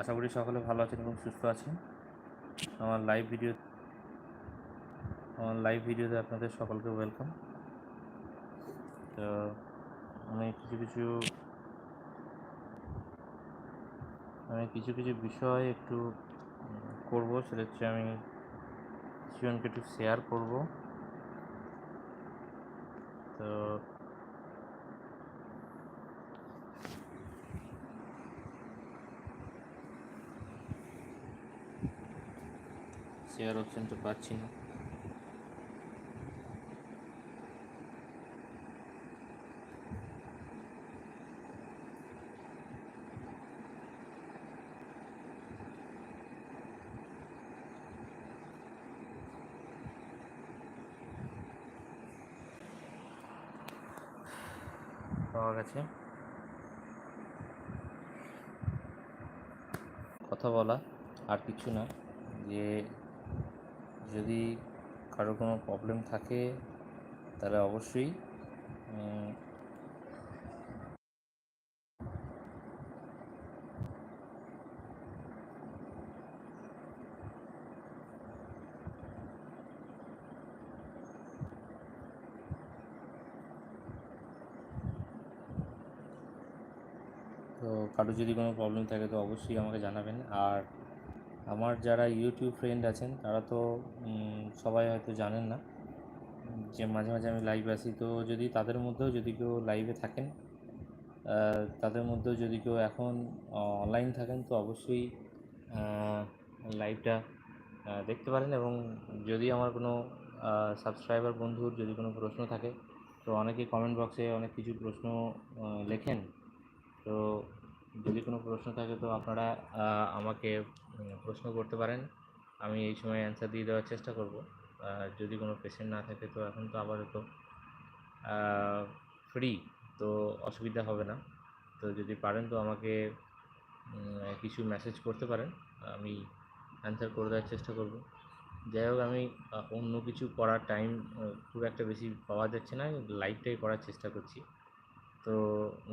আশা করি সকলে ভালো আছেন এবং সুস্থ আছেন। আমার লাইভ ভিডিও আমার লাইভ ভিডিওতে আপনাদের সকলকে ওয়েলকাম তো আমি কিছু কিছু আমি কিছু কিছু বিষয় একটু করব। সেটা হচ্ছে আমি কিছুজনকে একটু শেয়ার করব। তো শেয়ার অপশানটা পাচ্ছি না। পাওয়া গেছে। কথা বলা আর কিছু না। যে যদি কারও কোনো প্রবলেম থাকে, তাহলে অবশ্যই তো কারও যদি কোনো প্রবলেম থাকে, তো অবশ্যই আমাকে জানাবেন। আর আমার যারা ইউটিউব ফ্রেন্ড আছেন, তারা তো সবাই হয়তো জানেন না যে মাঝে মাঝে আমি লাইভ আসি তো যদি তাদের মধ্যেও যদি কেউ লাইভে থাকেন তাদের মধ্যেও যদি কেউ এখন অনলাইন থাকেন, তো অবশ্যই লাইভটা দেখতে পারেন এবং যদি আমার কোনো সাবস্ক্রাইবার বন্ধুর যদি কোনো প্রশ্ন থাকে, তো অনেকে কমেন্ট বক্সে অনেক কিছু প্রশ্ন লেখেন। তো যদি কোনো প্রশ্ন থাকে তো আপনারা আমাকে প্রশ্ন করতে পারেন। আমি এই সময় অ্যান্সার দিয়ে দেওয়ার চেষ্টা করব। যদি কোনো পেশেন্ট না থাকে তো এখন তো আপাতত ফ্রি তো অসুবিধা হবে না। তো যদি পারেন তো আমাকে কিছু মেসেজ করতে পারেন। আমি অ্যান্সার করে দেওয়ার চেষ্টা করব। যাই হোক, আমি অন্য কিছু করার টাইম খুব একটা বেশি পাওয়া যাচ্ছে না। লাইভটাই করার চেষ্টা করছি। তো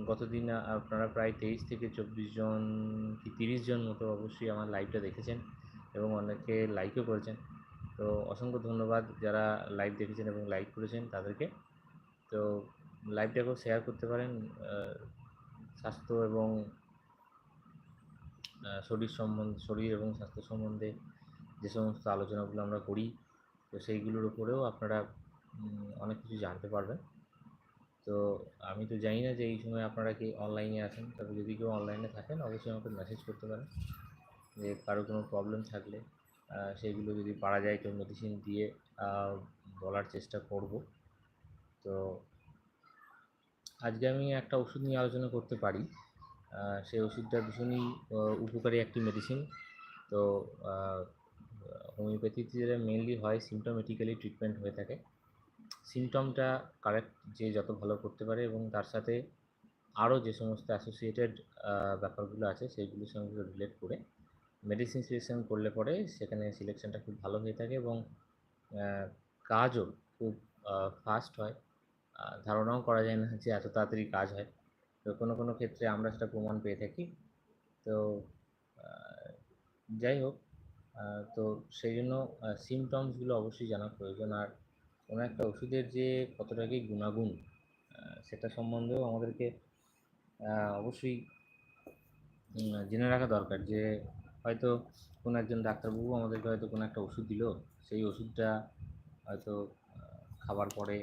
গতদিন আপনারা প্রায় তেইশ থেকে চব্বিশ জন কি তিরিশ জন মতো অবশ্যই আমার লাইভটা দেখেছেন এবং অনেকে লাইকও করেছেন। তো অসংখ্য ধন্যবাদ যারা লাইভ দেখেছেন এবং লাইক করেছেন তাদেরকে। তো লাইভটাকেও শেয়ার করতে পারেন স্বাস্থ্য এবং শরীর সম্বন্ধে, শরীর এবং স্বাস্থ্য সম্বন্ধে যে সমস্ত আলোচনাগুলো আমরা করি, তো সেইগুলোর উপরেও আপনারা অনেক কিছু জানতে পারবেন। তো আমি তো জানি না যে এই সময় আপনারা কি অনলাইনে আছেন। তবে যদি কেউ অনলাইনে থাকেন, অবশ্যই আমাকে মেসেজ করতে পারেন। যে কারও কোনো প্রবলেম থাকলে সেগুলো যদি পারা যায়, কেউ মেডিসিন দিয়ে বলার চেষ্টা করব। তো আজকে আমি একটা ওষুধ নিয়ে আলোচনা করতে পারি। সেই ওষুধটা ভীষণই উপকারী একটি মেডিসিন তো হোমিওপ্যাথিতে যেটা মেনলি হয় সিমটোমেটিক্যালি ট্রিটমেন্ট হয়ে থাকে। সিমটমটা কারেক্ট যে যত ভালো করতে পারে এবং তার সাথে আরও যে সমস্ত অ্যাসোসিয়েটেড ব্যাপারগুলো আছে সেইগুলোর সঙ্গে রিলেট করে মেডিসিন সিলেকশন করলে পরে সেখানে সিলেকশনটা খুব ভালো হয়ে থাকে এবং কাজও খুব ফাস্ট হয়। ধারণাও করা যায় না যে এত তাড়াতাড়ি কাজ হয়। তো কোনো কোনো ক্ষেত্রে আমরা সেটা প্রমাণ পেয়ে থাকি। তো যাই হোক তো সেই জন্য সিমটমসগুলো অবশ্যই জানা প্রয়োজন। আর কোনো একটা ওষুধের যে কতটা কি গুণাগুণ সেটা সম্বন্ধেও আমাদেরকে অবশ্যই জেনে রাখা দরকার যে হয়তো কোনো একজন ডাক্তারবাবু আমাদেরকে হয়তো কোনো একটা ওষুধ দিল, সেই ওষুধটা হয়তো খাবার পরে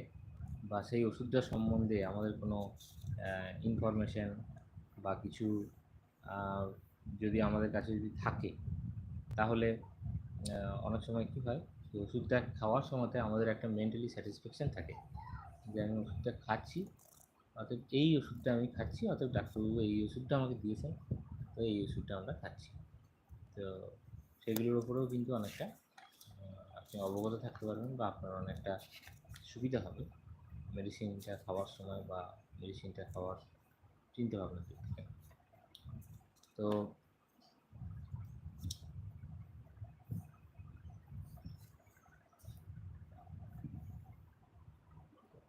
বা সেই ওষুধটা সম্বন্ধে আমাদের কোনো ইনফরমেশন বা কিছু যদি আমাদের কাছে যদি থাকে, তাহলে অনেক সময় কী হয় সেই ওষুধটা খাওয়ার সময়তে আমাদের একটা মেন্টালি স্যাটিসফ্যাকশান থাকে। যে আমি ওষুধটা খাচ্ছি, অতএব এই ওষুধটা আমি খাচ্ছি অর্থাৎ ডাক্তারবাবু এই ওষুধটা আমাকে দিয়েছেন, তো এই ওষুধটা আমরা খাচ্ছি। তো সেগুলোর উপরেও কিন্তু অনেকটা আপনি অবগত থাকতে পারবেন বা আপনার অনেকটা সুবিধা হবে। মেডিসিনটা খাওয়ার সময় বা মেডিসিনটা খাওয়ার চিন্তা ভাবনা দিক থেকে তো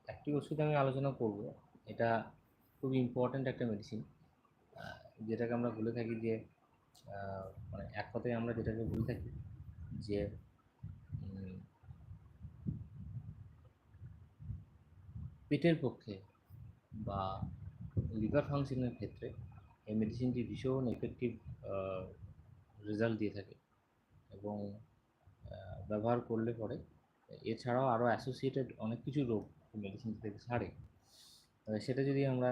একটি ওষুধ আমি আলোচনা করব। এটা খুব ইম্পর্ট্যান্ট একটা মেডিসিন যেটাকে আমরা বলে থাকি যে মানে এক কথায় আমরা যেটাকে বলে থাকি যে পেটের পক্ষে বা লিভার ফাংশনের ক্ষেত্রে এই মেডিসিনটি ভীষণ এফেক্টিভ রেজাল্ট দিয়ে থাকে এবং ব্যবহার করলে পরে, এছাড়াও আরও অ্যাসোসিয়েটেড অনেক কিছু রোগ মেডিসিন থেকে ছাড়ে। সেটা যদি আমরা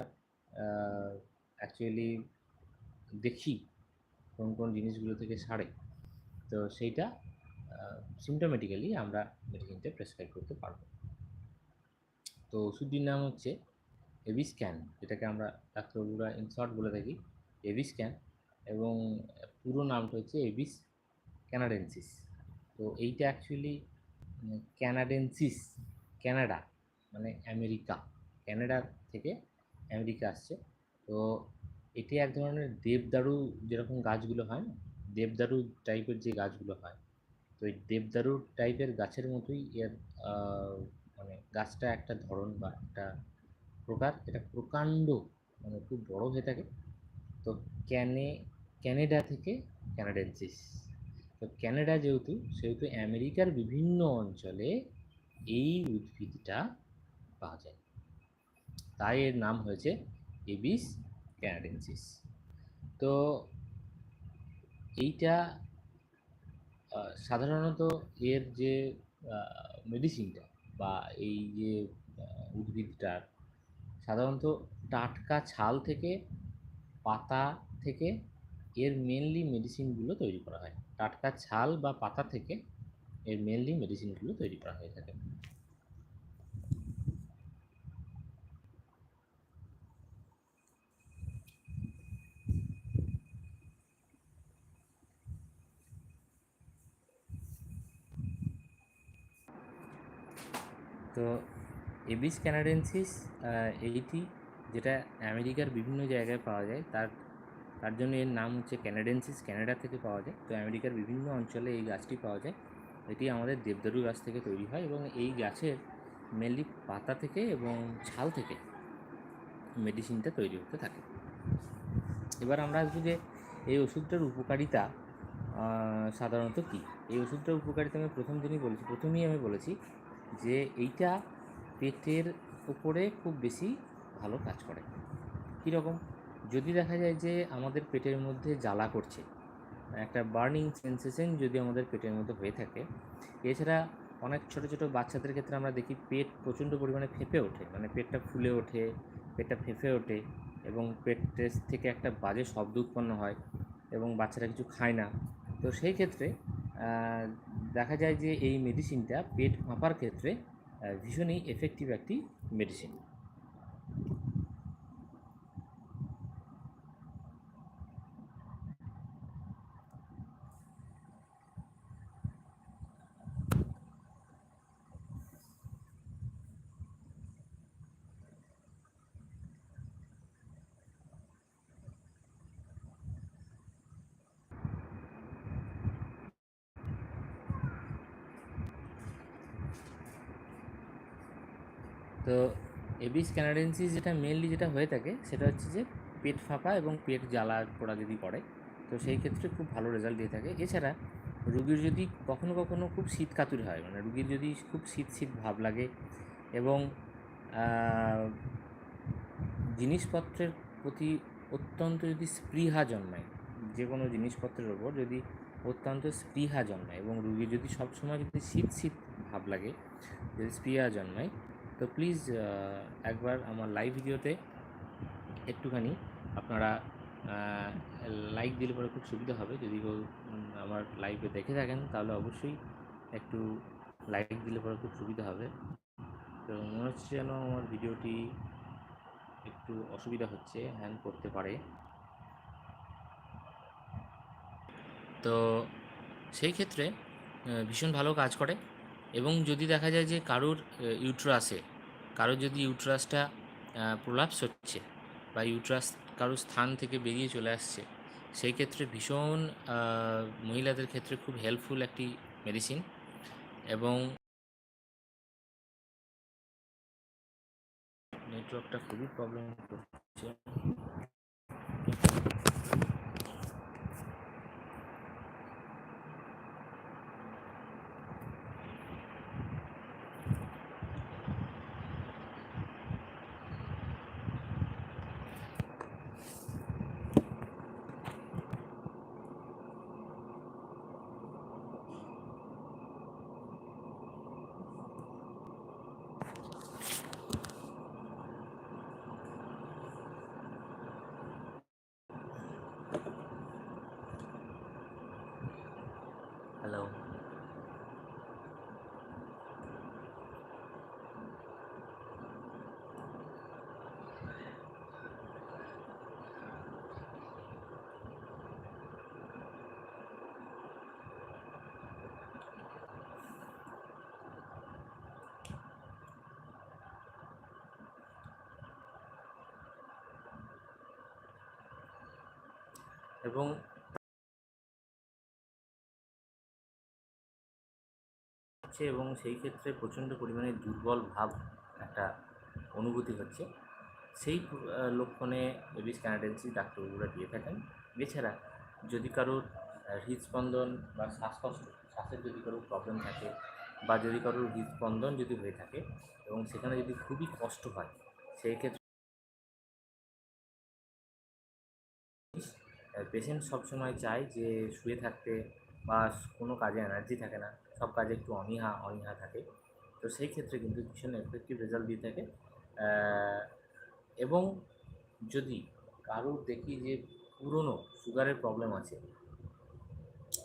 অ্যাকচুয়ালি দেখি কোন কোন জিনিসগুলো থেকে সারে তো সেইটা সিমটোমেটিক্যালি আমরা মেডিসিনটা প্রেসক্রাইব করতে পারব। তো ওষুধটির নাম হচ্ছে এভি স্ক্যান যেটাকে আমরা ডাক্তারবাবুরা ইনশর্ট বলে থাকি এভি স্ক্যান এবং পুরো নামটা হচ্ছে এভিস ক্যানাডেন্সিস তো এইটা অ্যাকচুয়ালি ক্যানাডেন্সিস ক্যানাডা মানে আমেরিকা ক্যানাডা থেকে আমেরিকা আসছে। তো এটি এক ধরনের দেবদারু যেরকম গাছগুলো হয় না, দেবদারু টাইপের যে গাছগুলো হয়, তো এই দেবদারু টাইপের গাছের মতোই এর মানে গাছটা একটা ধরন বা একটা প্রকার, এটা প্রকাণ্ড মানে খুব বড় হয়ে থাকে। তো ক্যানে, ক্যানাডা থেকে ক্যানাডেন্সিস তো ক্যানাডা যেহেতু, সেহেতু আমেরিকার বিভিন্ন অঞ্চলে এই উদ্ভিদটা পাওয়া যায়। তাই এর নাম হয়েছে এবিস ক্যানাডেন্সিস। তো এইটা সাধারণত এর যে মেডিসিনটা বা এই যে উদ্ভিদটার সাধারণত টাটকা ছাল থেকে পাতা থেকে এর মেনলি মেডিসিনগুলো তৈরি করা হয়। টাটকা ছাল বা পাতা থেকে এর মেনলি মেডিসিনগুলো তৈরি করা হয়ে থাকে। তো এবিস ক্যানাডেন্সিস এইটি যেটা আমেরিকার বিভিন্ন জায়গায় পাওয়া যায়, তার তার জন্য এর নাম হচ্ছে ক্যানাডেন্সিস, ক্যানাডা থেকে পাওয়া যায়। তো আমেরিকার বিভিন্ন অঞ্চলে এই গাছটি পাওয়া যায়। এটি আমাদের দেবদারু গাছ থেকে তৈরি হয় এবং এই গাছের মেনলি পাতা থেকে এবং ছাল থেকে মেডিসিনটা তৈরি হতে থাকে। এবার আমরা আসব যে এই ওষুধটার উপকারিতা সাধারণত কী? এই ওষুধটার উপকারিতা আমি প্রথম দিনই বলেছি, প্রথমেই আমি বলেছি যে এইটা পেটের উপরে খুব বেশি ভালো কাজ করে। কীরকম? যদি দেখা যায় যে আমাদের পেটের মধ্যে জ্বালা করছে, একটা বার্নিং সেন্সেশন যদি আমাদের পেটের মধ্যে হয়ে থাকে, এছাড়া অনেক ছোট ছোট বাচ্চাদের ক্ষেত্রে আমরা দেখি পেট প্রচণ্ড পরিমাণে ফেঁপে ওঠে মানে পেটটা ফুলে ওঠে, পেটটা ফেঁপে ওঠে এবং পেট থেকে একটা বাজে শব্দ উৎপন্ন হয় এবং বাচ্চারা কিছু খায় না। তো সেই ক্ষেত্রে দেখা যায় যে এই মেডিসিনটা পেট ফাঁপার ক্ষেত্রে ভীষণই এফেক্টিভ একটি মেডিসিন তো এবিস ক্যানাডেন্সিস যেটা মেনলি যেটা হয়ে থাকে, সেটা হচ্ছে যে পেট ফাঁপা এবং পেট জ্বালা পোড়া যদি পড়ে, তো সেই ক্ষেত্রে খুব ভালো রেজাল্ট দিয়ে থাকে। এছাড়া রুগীর যদি কখনো কখনো খুব শীত কাতুর হয় মানে রুগীর যদি খুব শীত শীত ভাব লাগে এবং জিনিসপত্রের প্রতি অত্যন্ত যদি স্পৃহা জন্মায় যে কোনো জিনিসপত্রের ওপর যদি অত্যন্ত স্পৃহা জন্মায় এবং রুগীর যদি সবসময় যদি শীত শীত ভাব লাগে, যদি স্পৃহা জন্মায় তো প্লিজ একবার আমার লাইভ ভিডিওতে একটুখানি আপনারা লাইক দিলে পরে খুব সুবিধা হবে। যদি কেউ আমার লাইভে দেখে থাকেন, তাহলে অবশ্যই একটু লাইক দিলে পরে খুব সুবিধা হবে। তো মনে হচ্ছে যেন আমার ভিডিওটি একটু অসুবিধা হচ্ছে হ্যাং করতে পারে। তো সেই ক্ষেত্রে ভীষণ ভালো কাজ করে। এবং যদি দেখা যায় যে কারোর ইউট্রাসে কারোর যদি ইউট্রাসটা প্রলাপস হচ্ছে বা ইউট্রাস কারোর স্থান থেকে বেরিয়ে চলে আসছে, সেই ক্ষেত্রে ভীষণ মহিলাদের ক্ষেত্রে খুব হেল্পফুল একটি মেডিসিন এবং নেটওয়ার্কটা খুবই প্রবলেম করছে। এবং হচ্ছে এবং সেই ক্ষেত্রে প্রচণ্ড পরিমাণে দুর্বল ভাব একটা অনুভূতি হচ্ছে। সেই লক্ষণে এবিস ক্যানাডেন্সি ডাক্তারবাবুরা দিয়ে থাকেন, এছাড়া যদি কারোর হৃদস্পন্দন বা শ্বাসকষ্ট, শ্বাসের যদি কারোর প্রবলেম থাকে বা যদি কারোর হৃদস্পন্দন যদি হয়ে থাকে এবং সেখানে যদি খুবই কষ্ট হয়, সেই ক্ষেত্রে পেশেন্ট সবসময় চায় যে শুয়ে থাকতে বা কোনো কাজে এনার্জি থাকে না। সব কাজে একটু অনীহা অনীহা থাকে। তো সেই ক্ষেত্রে কিন্তু ভীষণ এফেক্টিভ রেজাল্ট দিয়ে থাকে। এবং যদি কারোর দেখি যে পুরনো সুগারের প্রবলেম আছে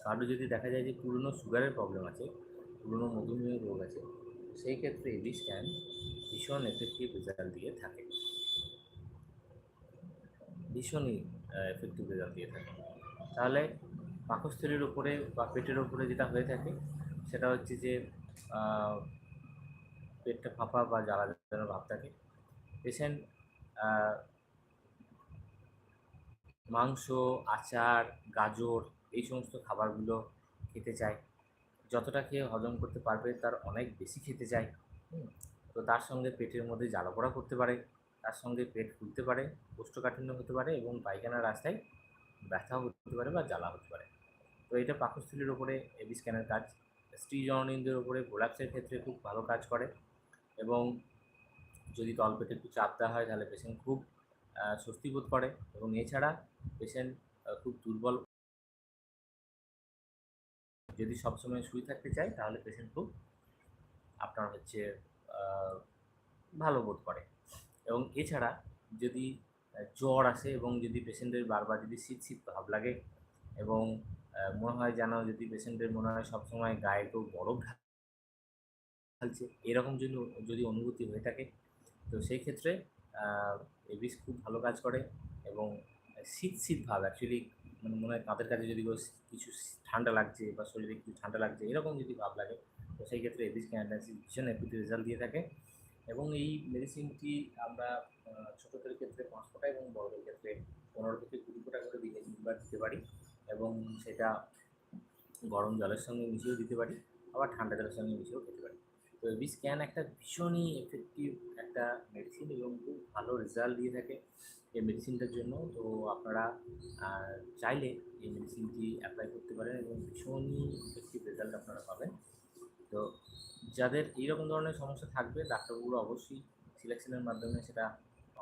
কারও যদি দেখা যায় যে পুরনো সুগারের প্রবলেম আছে, পুরনো মধুমেহ রোগ আছে, সেই ক্ষেত্রে এবি স্ক্যান ভীষণ এফেক্টিভ রেজাল্ট দিয়ে থাকে। ভীষণই এফেক্টিভ রেজাল্ট দিয়ে থাকে। তাহলে পাকস্থলীর উপরে বা পেটের উপরে যেটা হয়ে থাকে, সেটা হচ্ছে যে পেটটা ফাঁপা বা জ্বালা জ্বালা ভাব থাকে। পেশেন্ট মাংস, আচার, গাজর এই সমস্ত খাবারগুলো খেতে চায়। যতটা খেয়ে হজম করতে পারবে, তার অনেক বেশি খেতে চায়। তো তার সঙ্গে পেটের মধ্যে জ্বালাপোড়া করতে পারে। তার সঙ্গে পেট ফুলতে পারে, কোষ্ঠকাঠিন্য হতে পারে এবং পায়খানা রাস্তায় ব্যথা হতে পারে বা জ্বালা হতে পারে। তো এটা পাকস্থলীর ওপরে এবি স্ক্যানের কাজ। স্ত্রী জননীদের ওপরে প্রোলাপসের ক্ষেত্রে খুব ভালো কাজ করে এবং যদি তলপেটে একটু চাপ দেওয়া হয় তাহলে পেশেন্ট খুব স্বস্তি বোধ করে এবং এছাড়া পেশেন্ট খুব দুর্বল যদি সবসময় শুয়ে থাকতে চায় তাহলে পেশেন্ট খুব আপনার হচ্ছে ভালো বোধ করে। এবং এছাড়া যদি জ্বর আসে এবং যদি পেশেন্টের বারবার যদি শীত শীত ভাব লাগে এবং মনে হয় যেন যদি পেশেন্টের মনে হয় সবসময় গায়ে কেউ বরফ ঢালছে, এরকম যদি যদি অনুভূতি হয়ে থাকে, তো সেই ক্ষেত্রে এবিস খুব ভালো কাজ করে এবং শীত শীত ভাব অ্যাকচুয়ালি মানে মনে হয় তাদের কাছে যদি কিছু ঠান্ডা লাগছে বা শরীরে কিছু ঠান্ডা লাগছে, এরকম যদি ভাব লাগে, তো সেই ক্ষেত্রে এবিস ক্যান্ডাসি ভীষণ এফেক্টিভ রেজাল্ট দিয়ে থাকে। এবং এই মেডিসিনটি আমরা ছোটোদের ক্ষেত্রে পাঁচ ফোঁটা এবং বড়দের ক্ষেত্রে পনেরো থেকে কুড়ি ফোঁটা করে দিনে তিনবার দিতে পারি এবং সেটা গরম জলের সঙ্গে মিশিয়েও দিতে পারি, আবার ঠান্ডা জলের সঙ্গে মিশিয়েও খেতে পারি। তো এবি স্ক্যান একটা ভীষণই এফেক্টিভ একটা মেডিসিন এবং খুব ভালো রেজাল্ট দিয়ে থাকে এই মেডিসিনটার জন্য। তো আপনারা চাইলে এই মেডিসিনটি অ্যাপ্লাই করতে পারেন এবং ভীষণই এফেক্টিভ রেজাল্ট আপনারা পাবেন। তো যাদের এইরকম ধরনের সমস্যা থাকবে, ডাক্তারবাবুরা অবশ্যই সিলেকশনের মাধ্যমে সেটা,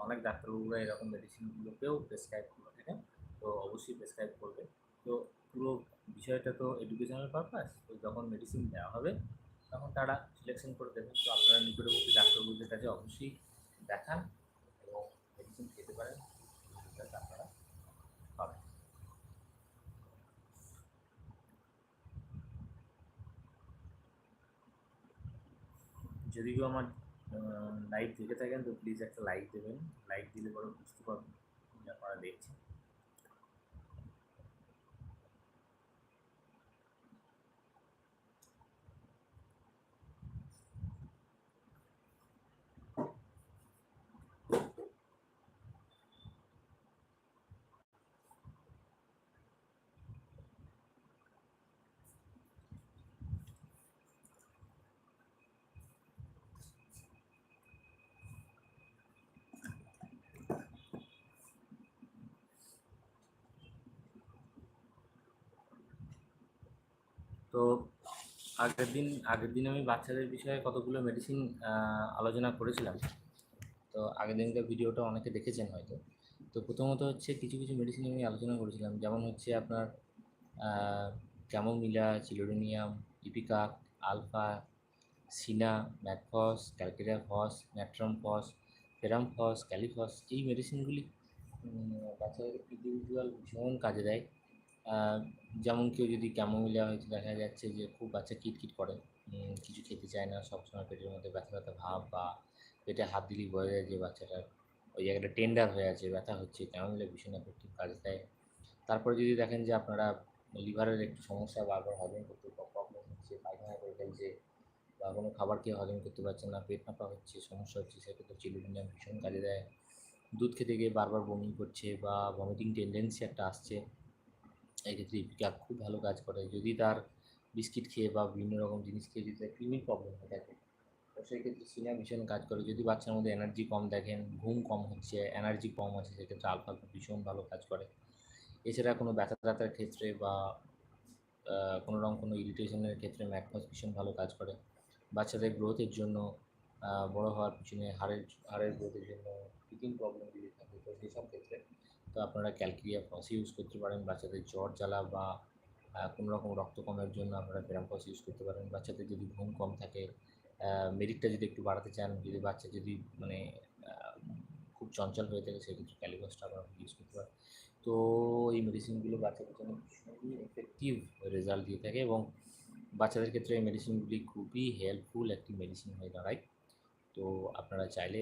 অনেক ডাক্তারবাবুরা এরকম মেডিসিনগুলোকেও প্রেসক্রাইব করে থাকেন তো অবশ্যই প্রেসক্রাইব করবে। তো পুরো বিষয়টা তো এডুকেশনাল পারপাস তো যখন মেডিসিন দেওয়া হবে, তখন তারা সিলেকশন করে দেবেন তো আপনারা নিকটবর্তী ডাক্তারবাবুদের কাছে অবশ্যই দেখান এবং মেডিসিন খেতে পারেন। আপনারা পাবেন যদি কেউ আমার লাইভ দেখে থাকেন, তো প্লিজ একটা লাইক দেবেন। লাইক দিলে পরে বুঝতে পারবেন। যে আপনারা দেখছেন। তো আগের দিন আগের দিন আমি বাচ্চাদের বিষয়ে কতগুলো মেডিসিন আলোচনা করেছিলাম। তো আগের দিনকার ভিডিওটা অনেকে দেখেছেন হয়তো। তো প্রথমত হচ্ছে কিছু কিছু মেডিসিন আমি আলোচনা করেছিলাম। যেমন হচ্ছে আপনার chamomilla chelidonium ipecac alfalfa cina mag phos calcarea phos natrum phos ferrum phos kali phos এই মেডিসিনগুলি বাচ্চাদের ইন্ডিভিজুয়াল ভীষণ কাজে দেয়। যেমন কেউ যদি ক্যামোমিলা হয়তো দেখা যাচ্ছে যে খুব বাচ্চা কিটকিট করে। কিছু খেতে চায় না, সবসময় পেটের মধ্যে ব্যথা ব্যথা ভাব বা পেটে হাত দিলেই বোঝা যায় যে বাচ্চাটার ওই জায়গাটা টেন্ডার হয়ে আছে, ব্যথা হচ্ছে ক্যামোমিলা ভীষণ এফেক্টিভ কাজ দেয়। তারপরে যদি দেখেন যে আপনারা লিভারের একটু সমস্যা বারবার হজম করতে প্রবলেম হচ্ছে, পায়খানা করে ফেলছে বা কোনো খাবার খেয়ে হজম করতে পারছেন না, পেট ফাঁপা হচ্ছে, সমস্যা হচ্ছে সেক্ষেত্রে চিলুডিনাম ভীষণ কাজে দেয়। দুধ খেতে গিয়ে বারবার বমি করছে বা ভমিটিং টেন্ডেন্সি একটা আসছে এক্ষেত্রে ইপিকা খুব ভালো কাজ করে। যদি তার বিস্কিট খেয়ে বা বিভিন্ন রকম জিনিস খেয়ে যদি তার কৃমির প্রবলেম হয়ে থাকে, তো সেক্ষেত্রে সিনা ভীষণ কাজ করে। যদি বাচ্চার মধ্যে এনার্জি কম দেখেন, ঘুম কম হচ্ছে এনার্জি কম আছে সেক্ষেত্রে আলফা ভীষণ ভালো কাজ করে। এছাড়া কোনো ব্যথা ব্যথার ক্ষেত্রে বা কোনো রকম কোনো ইরিটেশনের ক্ষেত্রে ম্যাকফাস ভীষণ ভালো কাজ করে। বাচ্চাদের গ্রোথের জন্য বড় হওয়ার পিছনে হাড়ের হাড়ের গ্রোথের জন্য ব্রিথিং প্রবলেম যদি থাকে, তো সেসব ক্ষেত্রে তো আপনারা ক্যালকিরিয়া ফস ইউজ করতে পারেন, বাচ্চাদের জ্বর জ্বালা বা কোনো রকম রক্ত কমের জন্য আপনারা ফস ইউজ করতে পারেন। বাচ্চাদের যদি ঘুম কম থাকে মেরিটটা যদি একটু বাড়াতে চান, যদি বাচ্চা যদি মানে খুব চঞ্চল হয়ে থাকে, সেক্ষেত্রে ক্যালিবাসটা আপনারা ইউজ করতে পারেন। তো এই মেডিসিনগুলো বাচ্চাদের জন্য ভীষণই এফেক্টিভ রেজাল্ট দিয়ে থাকে এবং বাচ্চাদের ক্ষেত্রে এই মেডিসিনগুলি খুবই হেল্পফুল একটি মেডিসিন হয়ে দাঁড়ায়। তো আপনারা চাইলে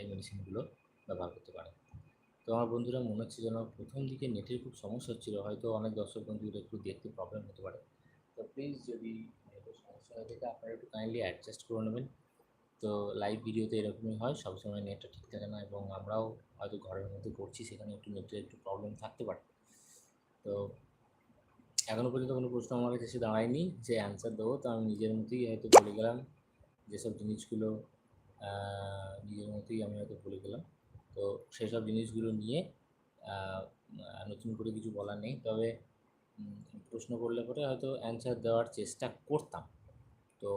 এই মেডিসিনগুলো ব্যবহার করতে পারেন তো আমার বন্ধুরা মনে হচ্ছে যেন প্রথম দিকে নেটের খুব সমস্যা হচ্ছিল, হয়তো অনেক দর্শক বন্ধুদের একটু দেখতে প্রবলেম হতে পারে। তো প্লিজ যদি নেটের সমস্যা হয়ে থাকে, আপনারা একটু কাইন্ডলি অ্যাডজাস্ট করে নেবেন। তো লাইভ ভিডিওতে এরকমই হয় সবসময় নেটটা ঠিক থাকে না এবং আমরাও হয়তো ঘরের মধ্যে করছি, সেখানে একটু নেটের একটু প্রবলেম থাকতে পারে। তো এখনও পর্যন্ত কোনো প্রশ্ন আমার কাছে এসে দাঁড়ায়নি যে অ্যান্সার দেবো, তো আমি নিজের মতোই হয়তো বলে গেলাম। যেসব জিনিসগুলো নিজের মতোই আমি হয়তো বলে গেলাম। তো সেসব জিনিসগুলো নিয়ে নতুন করে কিছু বলার নেই। তবে প্রশ্ন করলে পরে হয়তো অ্যান্সার দেওয়ার চেষ্টা করতাম। তো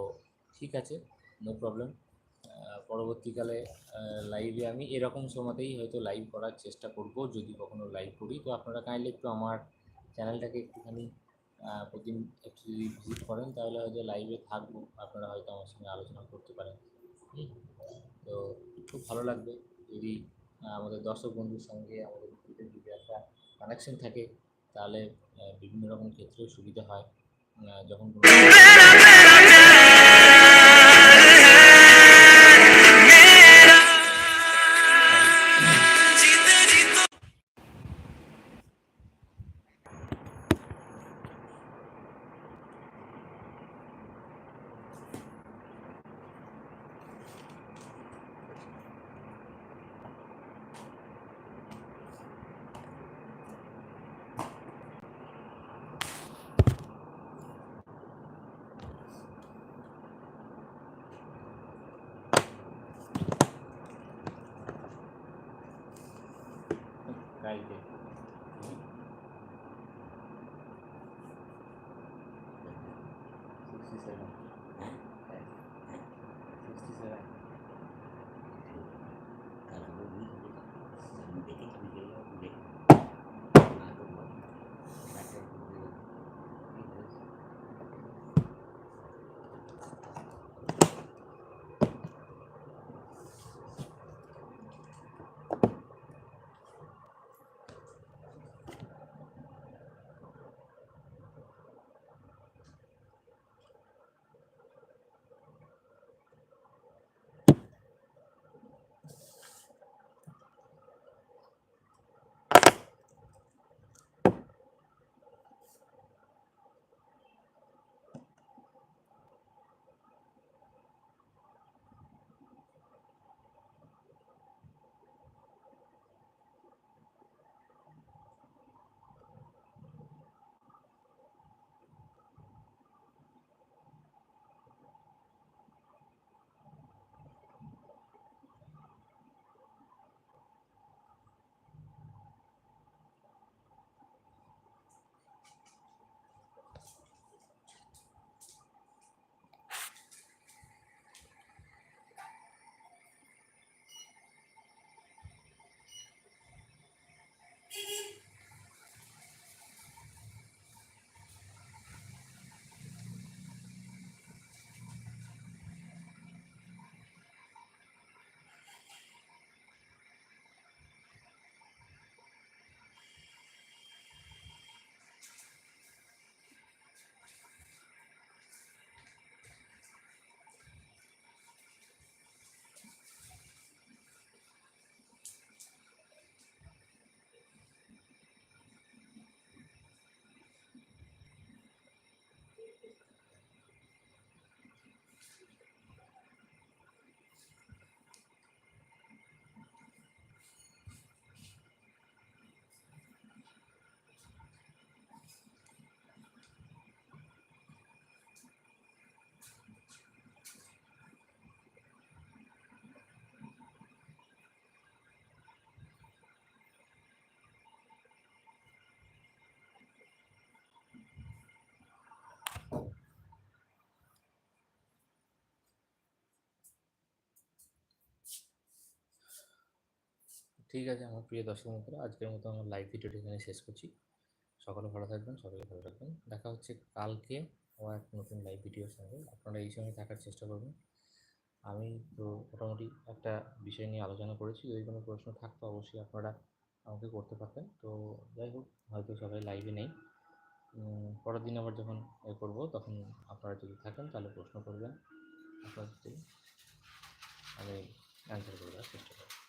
ঠিক আছে নো প্রবলেম পরবর্তীকালে লাইভে আমি এরকম সময়তেই হয়তো লাইভ করার চেষ্টা করব, যদি কখনো লাইভ করি। তো আপনারা কাইন্ডলি একটু আমার চ্যানেলটাকে একটুখানি প্রতিদিন একটু যদি ভিজিট করেন, তাহলে হয়তো লাইভে থাকব। আপনারা হয়তো আমার সঙ্গে আলোচনা করতে পারেন? তো খুব ভালো লাগবে। যদি আমাদের দর্শক বন্ধুর সঙ্গে আমাদের ভিতরে যদি একটা কানেকশন থাকে, তাহলে বিভিন্ন রকম ক্ষেত্রে সুবিধা হয়। যখন কোনো কালকে সিক্সটি ঠিক আছে আমার প্রিয় দর্শক বন্ধুরা, আজকের মতো আমার লাইভ ভিডিওটি এখানে শেষ করছি। সকলে ভালো থাকবেন, সবাইকে ভালো রাখবেন। দেখা হচ্ছে কালকে আমার এক নতুন লাইভ ভিডিওর সঙ্গে। আপনারা এই সময় থাকার চেষ্টা করবেন। আমি তো মোটামুটি একটা বিষয় নিয়ে আলোচনা করেছি, যদি কোনো প্রশ্ন থাকতো অবশ্যই আপনারা আমাকে করতে পারতেন। তো যাই হোক, হয়তো সবাই লাইভে নেই। পরের দিন আবার যখন এ করব, তখন আপনারা যদি থাকেন, তাহলে প্রশ্ন করবেন। আপনাদের থেকে আমি অ্যান্সার করে দেওয়ার চেষ্টা করব।